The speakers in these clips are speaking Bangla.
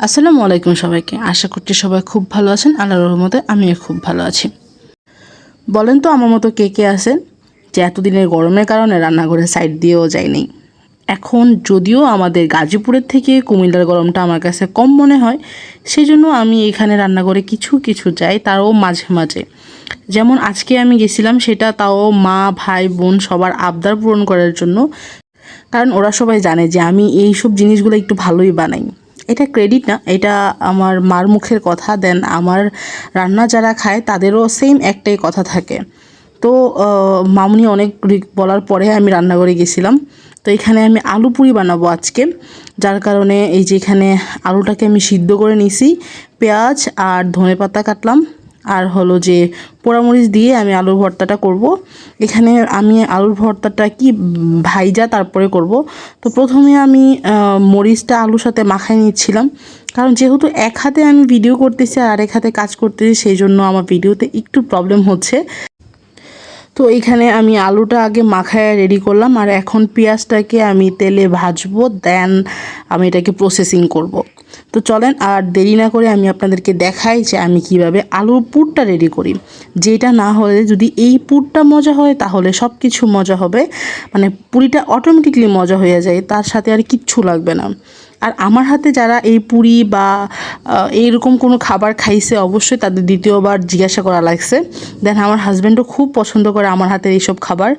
আসসালামু আলাইকুম সবাইকে। আশা করছি সবাই খুব ভালো আছেন। আল্লাহর রহমতে আমিও খুব ভালো আছি। বলেন তো আমার মতো কে কে আছেন? যে এতদিনের গরমের কারণে রান্নাঘরে সাইড দিয়েও যায়নি। এখন যদিও আমাদের গাজীপুরের থেকে কুমিল্লার গরমটা আমার কাছে কম মনে হয় সেই জন্য আমি এখানে রান্নাঘরে কিছু কিছু যাই, তাও মাঝে মাঝে। যেমন আজকে আমি গেছিলাম, সেটা তাও মা, ভাই, বোন সবার আবদার পূরণ করার জন্য। কারণ ওরা সবাই জানে যে আমি এই সব জিনিসগুলো একটু ভালোই বানাই। এটা ক্রেডিট না, এটা আমার মার মুখের কথা দেন আমার রান্না যারা খায় তাদেরও সেম একটাই কথা থাকে। তো মামনি অনেক বলার পরে আমি রান্নাঘরে গেছিলাম। তো এখানে আমি আলু পুরি বানাবো আজকে, যার কারণে এই যে এখানে আলুটাকে আমি সিদ্ধ করে নিছি পেঁয়াজ আর ধনে পাতা কাটলাম। আর হলো যে পোড়ামরিচ দিয়ে আমি আলুর ভর্তাটা করব। এখানে আমি আলুর ভর্তাটা কি ভাইজা তারপরে করব। তো প্রথমে আমি মরিচটা আলুর সাথে মাখাই নিচ্ছিলাম। কারণ যেহেতু এক হাতে আমি ভিডিও করতেছি আর এক হাতে কাজ করতেছি, সেই জন্য আমার ভিডিওতে একটু প্রবলেম হচ্ছে। তো এখানে আমি আলুটা আগে মাখায় রেডি করলাম আর এখন পেঁয়াজটাকে আমি তেলে ভাজবো দেন আমি এটাকে প্রসেসিং করব। তো চলেন আর দেরি না করে আমি আপনাদেরকে দেখাই যে আমি কীভাবে আলুর পুরটা রেডি করি। যেটা না হলে যদি এই পুরটা মজা হয়, তাহলে সব কিছু মজা হবে। মানে পুরিটা অটোমেটিকলি মজা হয়ে যায়, তার সাথে আর কিচ্ছু লাগবে না। আর আমার হাতে যারা এই পুরি বা এইরকম কোনো খাবার খাইছে, অবশ্যই তাদের দ্বিতীয়বার জিজ্ঞাসা করা লাগছে। দেন আমার হাজব্যান্ডও খুব পছন্দ করে আমার হাতের এইসব খাবার।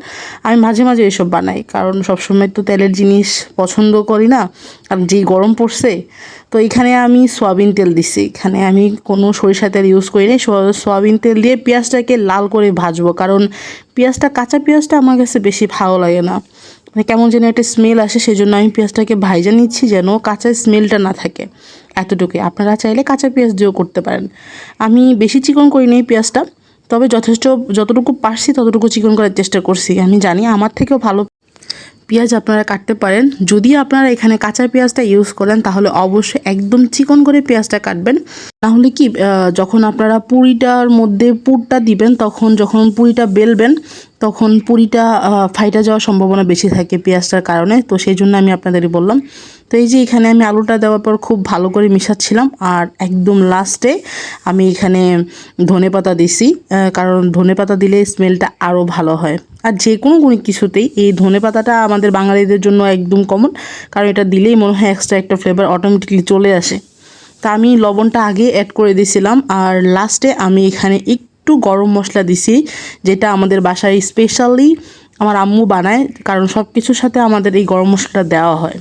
আমি মাঝে মাঝে এইসব বানাই, কারণ সবসময় তো তেলের জিনিস পছন্দ করি না কারণ যেই গরম পড়ছে, তো এখানে আমি সয়াবিন তেল দিছি। এখানে আমি কোনো সরিষা তেল ইউজ করি না সয়াবিন তেল দিয়ে পেঁয়াজটাকে লাল করে ভাজবো, কারণ পেঁয়াজটা, কাঁচা পেঁয়াজটা আমার কাছে বেশি ভালো লাগে না। কেমন যেন একটা স্মেল আসে সেই জন্য আমি পেঁয়াজটাকে ভাইজা নিচ্ছি যেন কাঁচা স্মেলটা না থাকে এতটুকুই। আপনারা চাইলে কাঁচা পেঁয়াজ দিয়েও করতে পারেন। আমি বেশি চিকন করি নি পেঁয়াজটা, তবে যথেষ্ট, যতটুকু পারছি ততটুকু চিকন করার চেষ্টা করছি। আমি জানি আমার থেকেও ভালো পেঁয়াজ আপনারা কাটতে পারেন। যদি আপনারা এখানে কাঁচা পেঁয়াজটা ইউজ করেন, তাহলে অবশ্যই একদম চিকন করে পেঁয়াজটা কাটবেন। তাহলে কি যখন আপনারা পুরিটার মধ্যে পুরটা দিবেন, তখন যখন পুরিটা বেলবেন, তখন পুরিটা ফাইটা যাওয়ার সম্ভাবনা বেশি থাকে পেঁয়াজটার কারণে। তো সেই জন্য আমি আপনাদেরই বললাম তো এই যে এখানে আমি আলুটা দেওয়ার পর খুব ভালো করে মিশাচ্ছিলাম আর একদম লাস্টে আমি এখানে ধনে পাতা দিছি কারণ ধনে পাতা দিলে স্মেলটা আরও ভালো হয়। আর যে কোনো কোনো কিছুতেই এই ধনে পাতাটা আমাদের বাঙালিদের জন্য একদম কমন কারণ এটা দিলেই মনে হয় এক্সট্রা একটা ফ্লেভার অটোমেটিকলি চলে আসে। তা আমি লবণটা আগে অ্যাড করে দিয়েছিলাম আর লাস্টে আমি এখানে একটু গরম মশলা দিছি, যেটা আমাদের বাসায় স্পেশালি আমার আম্মু বানায়, কারণ সব কিছুর সাথে আমাদের এই গরম মশলাটা দেওয়া হয়।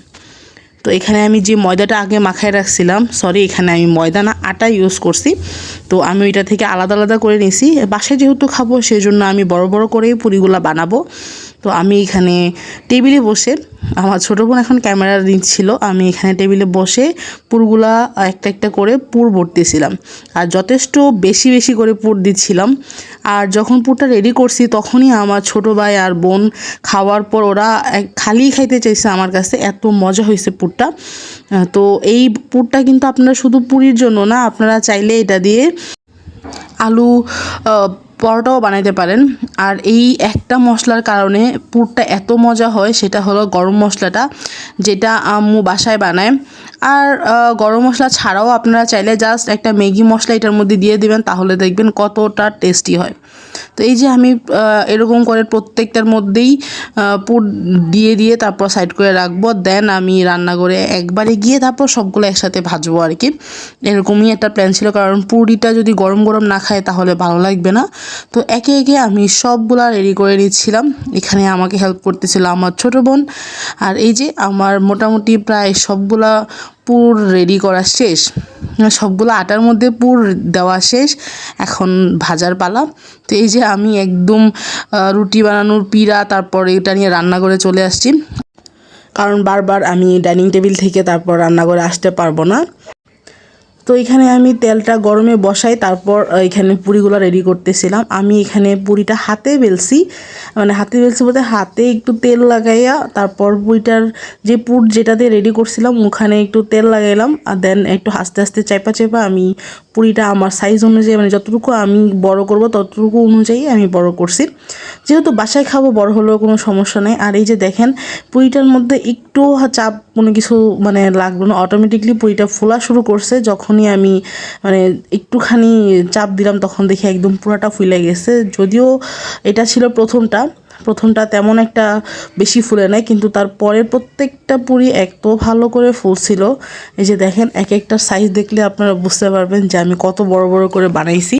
তো এখানে আমি যে ময়দাটা আগে মাখায় রাখছিলাম সরি এখানে আমি ময়দা না, আটা ইউজ করছি। তো আমি ওইটা থেকে আলাদা আলাদা করে নিয়েছি। বাসায় যেহেতু খাব সেই জন্য আমি বড় বড় করেই পুরিগুলা বানাবো। তো আমি এখানে টেবিলে বসে, আমার ছোটো বোন এখন ক্যামেরা নিচ্ছিল, আমি এখানে টেবিলে বসে পুরগুলা একটা একটা করে পুর ভরতেছিলাম। আর যথেষ্ট বেশি বেশি করে পুর দিচ্ছিলাম। আর যখন পুরটা রেডি করছি, তখনই আমার ছোট ভাই আর বোন খাওয়ার পর ওরা খালি খাইতে চাইছে আমার কাছে, এত মজা হয়েছে পুরটা। তো এই পুরটা কিন্তু আপনারা শুধু পুরীর জন্য না, আপনারা চাইলে এটা দিয়ে আলু পরোটাও বানাইতে পারেন। আর এই একটা মশলার কারণে পুরটা এত মজা হয়, সেটা হলো গরম মশলাটা, যেটা আম্মু বাসায় বানায়। আর গরম মশলা ছাড়াও আপনারা চাইলে জাস্ট একটা ম্যাগি মশলা এটার মধ্যে দিয়ে দেবেন, তাহলে দেখবেন কতটা টেস্টি হয়। তো এই যে আমি এরকম করে প্রত্যেকটার মধ্যেই পুর দিয়ে দিয়ে তারপর সাইড করে রাখব। দেন আমি রান্না করে একবারে গিয়ে তারপর সবগুলো একসাথে ভাজবো আর কি। এরকমই একটা প্ল্যান ছিল, কারণ পুরিটা যদি গরম গরম না খায় তাহলে ভালো লাগবে না। তো একে একে আমি সবগুলা রেডি করে নিচ্ছিলাম। এখানে আমাকে হেল্প করতেছিল আমার ছোট বোন। আর এই যে আমার মোটামুটি প্রায় সবগুলা পুর রেডি করা শেষ। সবগুলো আটার মধ্যে পুর দেওয়া শেষ। এখন ভাজার পালা। তো এই যে আমি একদম রুটি বানানোর পিড়া, তারপর এটা নিয়ে রান্না করে চলে আসছি। কারণ বারবার আমি ডাইনিং টেবিল থেকে তারপর রান্না করে আসতে পারব না। তো এখানে আমি তেলটা গরমে বসাই, তারপর এখানে পুরিগুলো রেডি করতেছিলাম। আমি এখানে পুরিটা হাতে বেলছি। মানে হাতে বেলছি বলতে হাতে একটু তেল লাগাইয়া, তারপর পুরিটার যে পুর যেটা দিয়ে রেডি করছিলাম, ওখানে একটু তেল লাগাইলাম। আর দেন একটু আস্তে আস্তে চাইপা চাইপা আমি পুরিটা আমার সাইজ অনুযায়ী মানে যতটুকু আমি বড় করব, ততটুকু অনুযায়ী আমি বড় করছি। যেহেতু বাসায় খাব, বড় হলেও কোনো সমস্যা নেই। আর এই যে দেখেন, পুরিটার মধ্যে একটু একটু চাপ কোনো কিছু মানে লাগল না। অটোমেটিকলি পুরিটা ফোলা শুরু করছে। যখনই আমি মানে একটুখানি চাপ দিলাম, তখন দেখি একদম পুরাটা ফুলে গেছে। যদিও এটা ছিল প্রথমটা। প্রথমটা তেমন একটা বেশি ফুলে নেয় কিন্তু তারপরে প্রত্যেকটা পুরি এত ভালো করে ফুলছিল। এই যে দেখেন এক একটা সাইজ দেখলে আপনারা বুঝতে পারবেন যে আমি কত বড় বড় করে বানাইছি।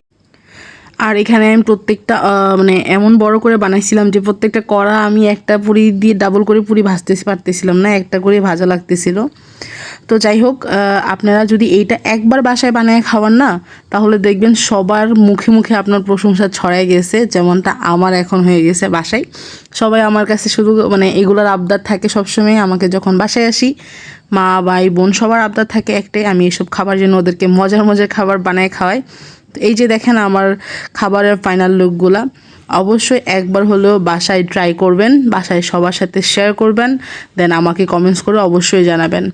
আর এখানে আমি প্রত্যেকটা মানে এমন বড় করে বানাইছিলাম যে প্রত্যেকটা কড়া আমি একটা পুরি দিয়ে ডাবল করে পুরি ভাজতে পারতেছিলাম না, একটা করে ভাজা লাগতেছিল। তো যাই হোক আপনারা যদি এইটা একবার বাসায় বানায় খাওয়ান না, তাহলে দেখবেন সবার মুখে মুখে আপনার প্রশংসা ছড়ায় গেছে, যেমনটা আমার এখন হয়ে গেছে বাসায়। সবাই আমার কাছে শুধু মানে এগুলোর আবদার থাকে সবসময়, আমাকে যখন বাসায় আসি, মা, ভাই, বোন সবার আবদার থাকে একটাই, আমি এসব খাবার জন্য ওদেরকে মজার মজার খাবার বানায় খাওয়াই। এই যে দেখেন আমার খাবারের ফাইনাল লুকগুলা অবশ্যই একবার হলেও বাসায় ট্রাই করবেন, বাসায় সবার সাথে শেয়ার করবেন দেন আমাকে কমেন্টস করে অবশ্যই জানাবেন।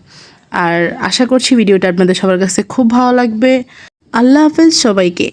আর আশা করছি ভিডিওটা আপনাদের সবার কাছে খুব ভালো লাগবে। আল্লাহ হাফেজ সবাইকে।